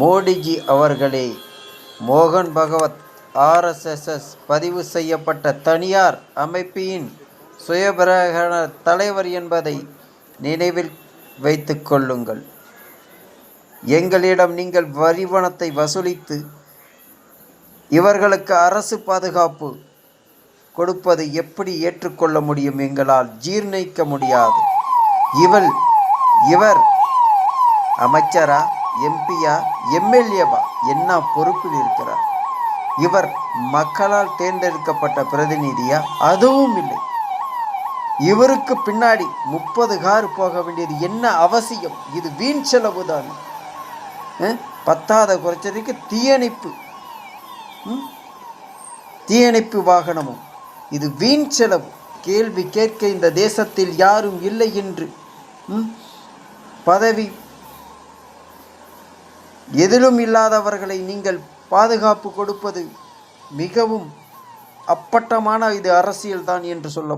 மோடிஜி அவர்களே மோகன் பகவத் ஆர்எஸ்எஸ்எஸ் பதிவு செய்யப்பட்ட தனியார் அமைப்பின் சுயபிரகண தலைவர் என்பதை நினைவில் வைத்து கொள்ளுங்கள். எங்களிடம் நீங்கள் வரிவனத்தை வசூலித்து இவர்களுக்கு அரசு பாதுகாப்பு கொடுப்பது எப்படி ஏற்றுக்கொள்ள முடியும் எங்களால்? ஜீர்ணிக்க முடியாது. இவள் இவர் அமைச்சரா? எம்பியா எம்எல்ஏவா என்ன பொறுப்பில் இருக்கிறார்? இவர் மக்களால் தேர்ந்தெடுக்கப்பட்ட பிரதிநிதியா? அதுவும் இல்லை. இவருக்கு பின்னாடி முப்பது கார் போக வேண்டியது என்ன அவசியம்? இது வீண் செலவு தான் பத்தாத குறைச்சதுக்கு தீயணைப்பு. தீயணைப்பு வாகனமும். இது வீண் செலவு. கேள்வி கேட்க இந்த தேசத்தில் யாரும் இல்லை என்று. ம்? பதவி எதிலும் இல்லாதவர்களை நீங்கள் பாதுகாப்பு கொடுப்பது மிகவும் அப்பட்டமான இது அரசியல்தான் என்று சொல்ல